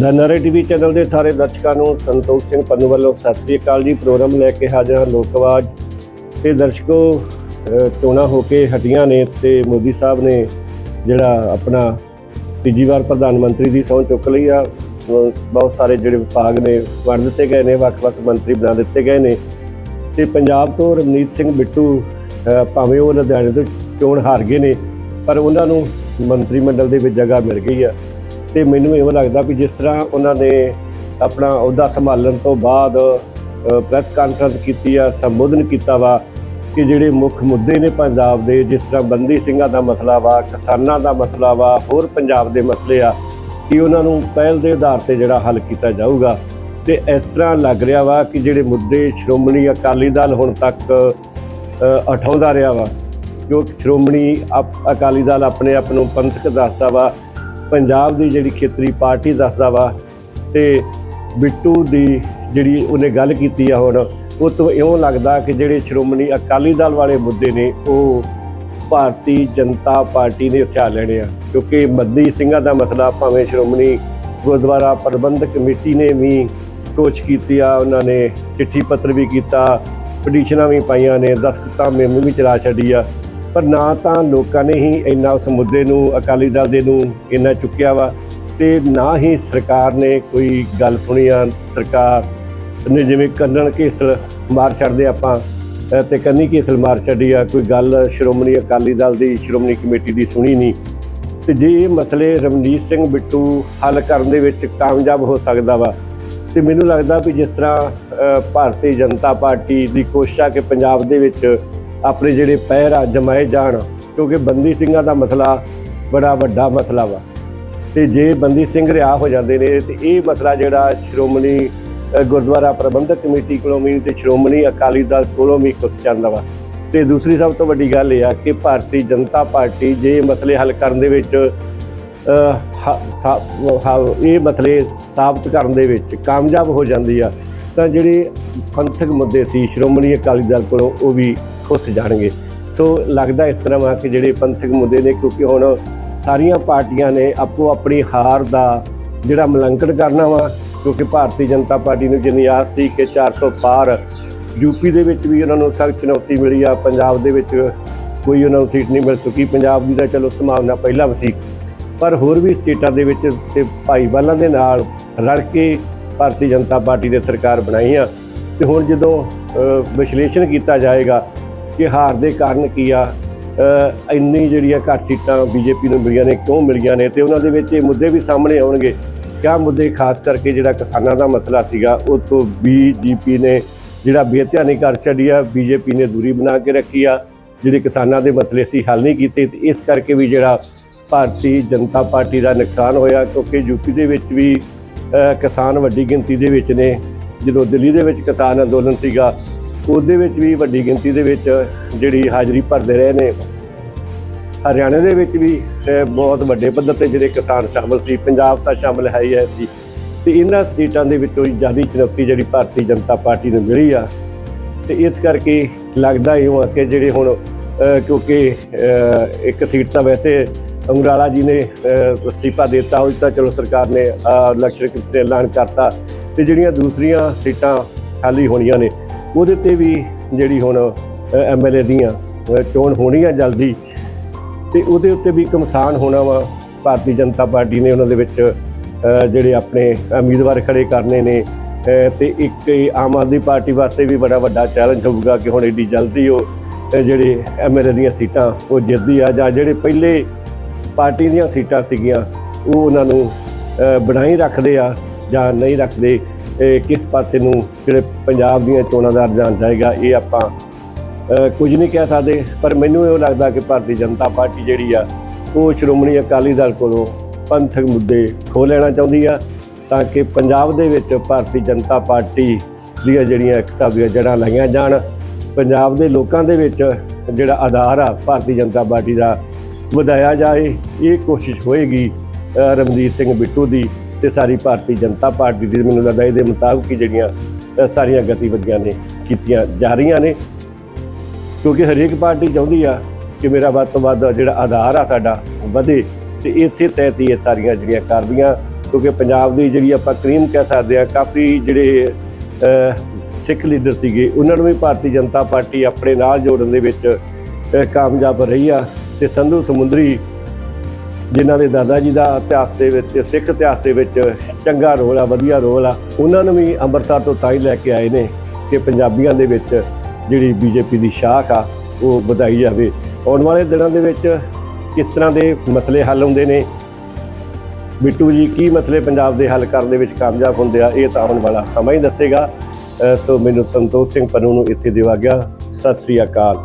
ਦਾ ਨਰੇ TV channel ਦੇ ਸਾਰੇ ਦਰਸ਼ਕਾਂ ਨੂੰ ਸੰਤੋਖ ਸਿੰਘ ਪੰਨੂ ਵੱਲੋਂ ਸਤਿ ਸ੍ਰੀ ਅਕਾਲ ਜੀ। ਪ੍ਰੋਗਰਾਮ ਲੈ ਕੇ ਹਾਜ਼ਰ ਹਾਂ ਲੋਕ ਆਵਾਜ਼ ਤੇ ਦਰਸ਼ਕੋ ਅ, ਚੋਣਾਂ ਹੋ ਕੇ ਹਟੀਆਂ ਨੇ ਤੇ ਮੋਦੀ ਸਾਹਿਬ ਨੇ ਜਿਹੜਾ ਆਪਣਾ ਤੀਜੀ ਵਾਰ ਪ੍ਰਧਾਨ ਮੰਤਰੀ ਦੀ ਸਹੁੰ ਚੁੱਕ ਲਈ ਆ। ਅ, ਬਹੁਤ ਸਾਰੇ ਜਿਹੜੇ ਵਿਭਾਗ ਨੇ ਵੰਡ ਦਿੱਤੇ ਗਏ ਨੇ ਵੱਖ-ਵੱਖ ਮੰਤਰੀ ਬਣਾ ਦਿੱਤੇ ਗਏ ਨੇ। ਤੇ ਪੰਜਾਬ ਤੋਂ ਰਮਨੀਤ ਸਿੰਘ ਬਿੱਟੂ ਭਾਵੇਂ ਉਹ ਲੁਧਿਆਣੇ ਤੋਂ ਚੋਣ ਹਾਰ ਗਏ ਨੇ ਪਰ ਉਹਨਾਂ ਨੂੰ ਮੰਤਰੀ ਮੰਡਲ ਦੇ ਵਿੱਚ ਜਗ੍ਹਾ ਮਿਲ ਗਈ ਆ। ਤੇ ਮੈਨੂੰ ਇਹੋ ਲੱਗਦਾ ਵੀ ਜਿਸ ਤਰ੍ਹਾਂ ਉਹਨਾਂ ਨੇ ਆਪਣਾ ਅਹੁਦਾ ਸੰਭਾਲਣ ਤੋਂ ਬਾਅਦ ਪ੍ਰੈਸ ਕਾਨਫਰੰਸ ਕੀਤੀ ਆ, ਸੰਬੋਧਨ ਕੀਤਾ ਵਾ ਕਿ ਜਿਹੜੇ ਮੁੱਖ ਮੁੱਦੇ ਨੇ ਪੰਜਾਬ ਦੇ, ਜਿਸ ਤਰ੍ਹਾਂ ਬੰਦੀ ਸਿੰਘਾਂ ਦਾ ਮਸਲਾ ਵਾ, ਕਿਸਾਨਾਂ ਦਾ ਮਸਲਾ ਵਾ, ਹੋਰ ਪੰਜਾਬ ਦੇ ਮਸਲੇ ਆ, ਕਿ ਉਹਨਾਂ ਨੂੰ ਪਹਿਲ ਦੇ ਆਧਾਰ ਤੇ ਜਿਹੜਾ ਹੱਲ ਕੀਤਾ ਜਾਊਗਾ। ਤੇ ਇਸ ਤਰ੍ਹਾਂ ਲੱਗ ਰਿਹਾ ਵਾ ਕਿ ਜਿਹੜੇ ਮੁੱਦੇ ਸ਼੍ਰੋਮਣੀ ਅਕਾਲੀ ਦਲ ਹੁਣ ਤੱਕ ਉਠਾਉਂਦਾ ਰਿਹਾ ਵਾ, ਜੋ ਸ਼੍ਰੋਮਣੀ ਅਪ- ਅਕਾਲੀ ਦਲ ਆਪਣੇ ਆਪ ਨੂੰ ਪੰਥਕ ਦੱਸਦਾ ਵਾ ਪੰਜਾਬ ਦੀ ਜਿਹੜੀ ਖੇਤਰੀ ਪਾਰਟੀ ਦੱਸਦਾ ਵਾ ਤੇ ਬਿੱਟੂ ਦੀ ਜਿਹੜੀ ਉਹਨੇ ਗੱਲ ਕੀਤੀ ਆ ਹੁਣ, ਉਹ ਤੋਂ ਇਉਂ ਲੱਗਦਾ ਕਿ ਜਿਹੜੇ ਸ਼੍ਰੋਮਣੀ ਅਕਾਲੀ ਦਲ ਵਾਲੇ ਮੁੱਦੇ ਨੇ, ਉਹ ਭਾਰਤੀ ਜਨਤਾ ਪਾਰਟੀ ਨੇ ਉਠਾ ਲੈਣੇ ਆ। ਕਿਉਂਕਿ ਮੱਦੀ ਸਿੰਘਾਂ ਦਾ ਮਸਲਾ ਭਾਵੇਂ ਸ਼੍ਰੋਮਣੀ ਗੁਰਦੁਆਰਾ ਪ੍ਰਬੰਧਕ ਕਮੇਟੀ ਨੇ ਵੀ ਕੋਸ਼ਿਸ਼ ਕੀਤੀ ਆ, ਉਹਨਾਂ ਨੇ ਚਿੱਠੀ ਪੱਤਰ ਵੀ ਕੀਤਾ, ਪਟੀਸ਼ਨਾਂ ਵੀ ਪਾਈਆਂ ਨੇ, ਦਸਖਤਾਂ ਮੇਮੀ ਵੀ ਚਲਾ ਛੱਡੀ ਆ। ਪਰ ਨਾ ਤਾਂ ਲੋਕਾਂ ਨੇ ਹੀ ਇੰਨਾ ਉਸ ਮੁੱਦੇ ਨੂੰ ਅਕਾਲੀ ਦਲ ਦੇ ਨੂੰ ਇੰਨਾ ਚੁੱਕਿਆ ਵਾ ਤੇ ਨਾ ਹੀ ਸਰਕਾਰ ਨੇ ਕੋਈ ਗੱਲ ਸੁਣੀ ਆ। ਸਰਕਾਰ ਨੇ ਜਿਵੇਂ ਕੰਨਣ ਕੇਸਲ ਮਾਰ ਛੱਡਦੇ ਆਪਾਂ ਅ, ਤੇ ਕੰਨੀ ਕੇਸਲ ਮਾਰ ਛੱਡੀ ਆ ਕੋਈ ਗੱਲ ਸ਼੍ਰੋਮਣੀ ਅਕਾਲੀ ਦਲ ਦੀ ਸ਼੍ਰੋਮਣੀ ਕਮੇਟੀ ਦੀ ਸੁਣੀ ਨਹੀਂ। ਤੇ ਜੇ ਇਹ ਮਸਲੇ ਰਮਨੀਤ ਸਿੰਘ ਬਿੱਟੂ ਹੱਲ ਕਰਨ ਦੇ ਵਿੱਚ ਕਾਮਯਾਬ ਹੋ ਸਕਦਾ ਵਾ ਤੇ ਮੈਨੂੰ ਲੱਗਦਾ ਵੀ ਜਿਸ ਤਰ੍ਹਾਂ ਭਾਰਤੀ ਜਨਤਾ ਪਾਰਟੀ ਦੀ ਕੋਸ਼ਿਸ਼ ਆ ਕਿ ਪੰਜਾਬ ਦੇ ਵਿੱਚ ਆਪਣੇ ਜਿਹੜੇ ਪੈਰ ਆ ਜਮਾਏ ਜਾਣ ਕਿਉਂਕਿ ਬੰਦੀ ਸਿੰਘਾਂ ਦਾ ਮਸਲਾ ਬੜਾ ਵੱਡਾ ਮਸਲਾ ਵਾ। ਤੇ ਜੇ ਬੰਦੀ ਸਿੰਘ ਰਿਹਾ ਹੋ ਜਾਂਦੇ ਨੇ ਤੇ ਇਹ ਮਸਲਾ ਜਿਹੜਾ ਸ਼੍ਰੋਮਣੀ ਗੁਰਦੁਆਰਾ ਪ੍ਰਬੰਧਕ ਕਮੇਟੀ ਕੋਲੋਂ ਵੀ ਤੇ ਸ਼੍ਰੋਮਣੀ ਅਕਾਲੀ ਦਲ ਕੋਲੋਂ ਵੀ ਕੁਝ ਜਾਂਦਾ ਵਾ। ਤੇ ਦੂਸਰੀ ਸਭ ਤੋਂ ਵੱਡੀ ਗੱਲ ਇਹ ਆ ਕਿ ਭਾਰਤੀ ਜਨਤਾ ਪਾਰਟੀ ਜੇ ਮਸਲੇ ਹੱਲ ਕਰਨ ਦੇ ਵਿੱਚ ਅ, ਹ- ਇਹ ਮਸਲੇ ਸਾਬਤ ਕਰਨ ਦੇ ਵਿੱਚ ਕਾਮਯਾਬ ਹੋ ਜਾਂਦੀ ਆ ਤਾਂ ਜਿਹੜੇ ਪੰਥਕ ਮੁੱਦੇ ਸੀ ਸ਼੍ਰੋਮਣੀ ਅਕਾਲੀ ਦਲ ਕੋਲੋਂ ਉਹ ਵੀ ਖੁੱਸ ਜਾਣਗੇ। ਸੋ ਲੱਗਦਾ ਇਸ ਤਰ੍ਹਾਂ ਵਾ ਕਿ ਜਿਹੜੇ ਪੰਥਕ ਮੁੱਦੇ ਨੇ, ਕਿਉਂਕਿ ਹੁਣ ਸਾਰੀਆਂ ਪਾਰਟੀਆਂ ਨੇ ਆਪੋ ਆਪਣੀ ਹਾਰ ਦਾ ਜਿਹੜਾ ਮੁਲਾਂਕਣ ਕਰਨਾ ਵਾ, ਕਿਉਂਕਿ ਭਾਰਤੀ ਜਨਤਾ ਪਾਰਟੀ ਨੂੰ ਜਿੰਨੀ ਆਸ ਸੀ ਕਿ 400 ਪਾਰ ਯੂਪੀ ਦੇ ਵਿੱਚ ਵੀ ਉਹਨਾਂ ਨੂੰ ਸਖਤ ਚੁਣੌਤੀ ਮਿਲੀ ਆ, ਪੰਜਾਬ ਦੇ ਵਿੱਚ ਕੋਈ ਉਹਨਾਂ ਨੂੰ ਸੀਟ ਨਹੀਂ ਮਿਲ ਸਕੀ। ਪੰਜਾਬ ਦੀ ਤਾਂ ਚਲੋ ਸੰਭਾਵਨਾ ਪਹਿਲਾਂ ਵੀ ਸੀ। ਪਰ ਹੋਰ ਵੀ ਸਟੇਟਾਂ ਦੇ ਵਿੱਚ ਤੇ ਭਾਈਵਾਲਾਂ ਦੇ ਨਾਲ ਰਲ ਕੇ ਭਾਰਤੀ ਜਨਤਾ ਪਾਰਟੀ ਨੇ ਸਰਕਾਰ ਬਣਾਈ ਆ। ਤੇ ਹੁਣ ਜਦੋਂ ਵਿਸ਼ਲੇਸ਼ਣ ਕੀਤਾ ਜਾਏਗਾ ਕਿ ਹਾਰ ਦੇ ਕਾਰਨ ਕੀ ਆ? ਇੰਨੀ ਜਿਹੜੀਆਂ ਘੱਟ ਸੀਟਾਂ ਬੀਜੇਪੀ ਨੂੰ ਮਿਲੀਆਂ ਨੇ, ਕਿਉਂ ਮਿਲੀਆਂ ਨੇ? ਤੇ ਉਹਨਾਂ ਦੇ ਵਿੱਚ ਇਹ ਮੁੱਦੇ ਵੀ ਸਾਹਮਣੇ ਆਉਣਗੇ। ਕਿਆ ਮੁੱਦੇ? ਖਾਸ ਕਰਕੇ ਜਿਹੜਾ ਕਿਸਾਨਾਂ ਦਾ ਮਸਲਾ ਸੀਗਾ, ਉਹ ਤੋਂ ਬੀਜੇਪੀ ਨੇ ਜਿਹੜਾ ਬੇਧਿਆਨੀ ਕਰ ਛੱਡੀ ਆ ਬੀਜੇਪੀ ਨੇ ਦੂਰੀ ਬਣਾ ਕੇ ਰੱਖੀ ਆ ਜਿਹੜੇ ਕਿਸਾਨਾਂ ਦੇ ਮਸਲੇ ਸੀ ਹੱਲ ਨਹੀਂ ਕੀਤੇ। ਤੇ ਇਸ ਕਰਕੇ ਵੀ ਜਿਹੜਾ ਭਾਰਤੀ ਜਨਤਾ ਪਾਰਟੀ ਦਾ ਨੁਕਸਾਨ ਹੋਇਆ, ਕਿਉਂਕਿ ਯੂਪੀ ਦੇ ਵਿੱਚ ਵੀ ਕਿਸਾਨ ਵੱਡੀ ਗਿਣਤੀ ਦੇ ਵਿੱਚ ਨੇ। ਜਦੋਂ ਦਿੱਲੀ ਦੇ ਵਿੱਚ ਕਿਸਾਨ ਅੰਦੋਲਨ ਸੀਗਾ ਉਹਦੇ ਵਿੱਚ ਵੀ ਵੱਡੀ ਗਿਣਤੀ ਦੇ ਵਿੱਚ ਜਿਹੜੀ ਹਾਜ਼ਰੀ ਭਰਦੇ ਰਹੇ ਨੇ। ਹਰਿਆਣਾ ਦੇ ਵਿੱਚ ਵੀ ਬਹੁਤ ਵੱਡੇ ਪੱਧਰ ਤੇ ਜਿਹੜੇ ਕਿਸਾਨ ਸ਼ਾਮਲ ਸੀ ਪੰਜਾਬ ਤਾਂ ਸ਼ਾਮਲ ਹੈ ਹੀ ਹੈ ਸੀ। ਤੇ ਇਹਨਾਂ ਸਟੇਟਾਂ ਦੇ ਵਿੱਚੋਂ ਜ਼ਿਆਦਾ ਚੁਣੌਤੀ ਜਿਹੜੀ ਭਾਰਤੀ ਜਨਤਾ ਪਾਰਟੀ ਨੂੰ ਮਿਲੀ ਆ। ਤੇ ਇਸ ਕਰਕੇ ਲੱਗਦਾ ਹੀ ਆ ਕਿ ਜਿਹੜੇ ਹੁਣ ਕਿਉਂਕਿ ਇੱਕ ਸੀਟ ਤਾਂ ਵੈਸੇ ਅੰਗਰਾਲਾ ਜੀ ਨੇ ਅਸਤੀਫਾ ਦੇ ਦਿੱਤਾ ਉਹ ਤਾਂ ਚਲੋ ਸਰਕਾਰ ਨੇ ਅ, ਇਲੈਕਸ਼ਨ ਕਿਤੇ ਐਲਾਨ ਕਰਤਾ। ਤੇ ਜਿਹੜੀਆਂ ਦੂਸਰੀਆਂ ਸੀਟਾਂ ਖਾਲੀ ਹੋਣੀਆਂ ਨੇ ਉਹਦੇ ਤੇ ਵੀ ਜਿਹੜੀ ਹੁਣ ਐਮਐਲਏ ਦੀਆਂ ਚੋਣ ਹੋਣੀ ਆ ਜਲਦੀ ਤੇ ਉਹਦੇ ਉੱਤੇ ਵੀ ਕਮਸਾਨ ਹੋਣਾ ਵਾ। ਭਾਰਤੀ ਜਨਤਾ ਪਾਰਟੀ ਨੇ ਉਹਨਾਂ ਦੇ ਵਿੱਚ ਜਿਹੜੇ ਆਪਣੇ ਉਮੀਦਵਾਰ ਖੜੇ ਕਰਨੇ ਨੇ ਅ, ਤੇ ਇੱਕ ਆਮ ਆਦਮੀ ਪਾਰਟੀ ਵਾਸਤੇ ਵੀ ਬੜਾ ਵੱਡਾ ਚੈਲੰਜ ਹੋਊਗਾ ਕਿ ਹੁਣ ਏਡੀ ਜਲਦੀ ਉਹ ਅ, ਜਿਹੜੇ ਐਮਐਲਏ ਦੀਆਂ ਸੀਟਾਂ ਉਹ ਜਿੱਤਦੀ ਆ ਜਾਂ ਜਿਹੜੇ ਪਹਿਲੇ ਪਾਰਟੀ ਦੀਆਂ ਸੀਟਾਂ ਸੀਗੀਆਂ ਉਹ ਉਹਨਾਂ ਨੂੰ ਬਣਾਈ ਰੱਖਦੇ ਆ ਜਾਂ ਨਹੀਂ ਰੱਖਦੇ। ਕਿਸ ਪਾਸੇ ਨੂੰ ਜਿਹੜੇ ਪੰਜਾਬ ਦੀਆਂ ਚੋਣਾਂ ਦਾ ਰੁਝਾਨ ਜਾਏਗਾ ਇਹ ਆਪਾਂ ਕੁਝ ਨਹੀਂ ਕਹਿ ਸਕਦੇ ਪਰ ਮੈਨੂੰ ਇਹ ਲੱਗਦਾ ਕਿ ਭਾਰਤੀ ਜਨਤਾ ਪਾਰਟੀ ਜਿਹੜੀ ਆ ਉਹ ਸ਼੍ਰੋਮਣੀ ਅਕਾਲੀ ਦਲ ਕੋਲੋਂ ਪੰਥਕ ਮੁੱਦੇ ਖੋ ਲੈਣਾ ਚਾਹੁੰਦੀ ਆ ਤਾਂ ਕਿ ਪੰਜਾਬ ਦੇ ਵਿੱਚ ਭਾਰਤੀ ਜਨਤਾ ਪਾਰਟੀ ਦੀਆਂ ਜਿਹੜੀਆਂ ਇੱਕ ਹਿਸਾਬ ਦੀਆਂ ਜੜ੍ਹਾਂ ਲਾਈਆਂ ਜਾਣ ਪੰਜਾਬ ਦੇ ਲੋਕਾਂ ਦੇ ਵਿੱਚ ਜਿਹੜਾ ਆਧਾਰ ਆ ਭਾਰਤੀ ਜਨਤਾ ਪਾਰਟੀ ਦਾ ਵਧਾਇਆ ਜਾਏ ਇਹ ਕੋਸ਼ਿਸ਼ ਹੋਏਗੀ ਅ, ਸਿੰਘ ਬਿੱਟੂ ਦੀ। ਤੇ ਸਾਰੀ ਭਾਰਤੀ ਜਨਤਾ ਪਾਰਟੀ ਦੀ ਮੈਨੂੰ ਲੱਗਦਾ ਇਹਦੇ ਮੁਤਾਬਕ ਹੀ ਜਿਹੜੀਆਂ ਸਾਰੀਆਂ ਗਤੀਵਿਧੀਆਂ ਨੇ ਕੀਤੀਆਂ ਜਾ ਰਹੀਆਂ ਨੇ। ਕਿਉਂਕਿ ਹਰੇਕ ਪਾਰਟੀ ਚਾਹੁੰਦੀ ਆ ਕਿ ਮੇਰਾ ਵੱਧ ਤੋਂ ਵੱਧ ਜਿਹੜਾ ਆਧਾਰ ਆ ਸਾਡਾ ਵਧੇ ਤੇ ਇਸੇ ਤਹਿਤ ਹੀ ਇਹ ਸਾਰੀਆਂ ਜਿਹੜੀਆਂ ਕਰਦੀਆਂ ਕਿਉਂਕਿ ਪੰਜਾਬ ਦੀ ਜਿਹੜੀ ਆਪਾਂ ਕਰੀਮ ਕਹਿ ਸਕਦੇ ਆ, ਕਾਫੀ ਜਿਹੜੇ ਸਿੱਖ ਲੀਡਰ ਸੀਗੇ, ਉਹਨਾਂ ਨੂੰ ਵੀ ਭਾਰਤੀ ਜਨਤਾ ਪਾਰਟੀ ਆਪਣੇ ਨਾਲ ਜੋੜਨ ਦੇ ਵਿੱਚ ਕਾਮਯਾਬ ਰਹੀ ਆ ਤੇ ਸੰਧੂ ਸਮੁੰਦਰੀ ਜਿਨ੍ਹਾਂ ਦੇ ਦਾਦਾ ਜੀ ਦਾ ਇਤਿਹਾਸ ਦੇ ਵਿੱਚ, ਸਿੱਖ ਇਤਿਹਾਸ ਦੇ ਵਿੱਚ ਚੰਗਾ ਰੋਲ ਆ, ਵਧੀਆ ਰੋਲ ਆ, ਉਹਨਾਂ ਨੂੰ ਵੀ ਅੰਮ੍ਰਿਤਸਰ ਤੋਂ ਤਾਂ ਹੀ ਲੈ ਕੇ ਆਏ ਨੇ ਕਿ ਪੰਜਾਬੀਆਂ ਦੇ ਵਿੱਚ ਜਿਹੜੀ ਬੀਜੇਪੀ ਦੀ ਸ਼ਾਖ ਆ, ਉਹ ਵਧਾਈ ਜਾਵੇ। ਆਉਣ ਵਾਲੇ ਦਿਨਾਂ ਦੇ ਵਿੱਚ ਕਿਸ ਤਰ੍ਹਾਂ ਦੇ ਮਸਲੇ ਹੱਲ ਹੁੰਦੇ ਨੇ? ਬਿੱਟੂ ਜੀ, ਕੀ ਮਸਲੇ ਪੰਜਾਬ ਦੇ ਹੱਲ ਕਰਨ ਦੇ ਵਿੱਚ ਕਾਮਯਾਬ ਹੁੰਦੇ ਆ, ਇਹ ਤਾਂ ਆਉਣ ਵਾਲਾ ਸਮਾਂ ਹੀ ਦੱਸੇਗਾ। ਸੋ ਮੈਨੂੰ ਸੰਤੋਖ ਸਿੰਘ ਪੰਨੂ ਨੂੰ ਇੱਥੇ ਦੇਵਾ ਗਿਆ। ਸਤਿ ਸ੍ਰੀ ਅਕਾਲ।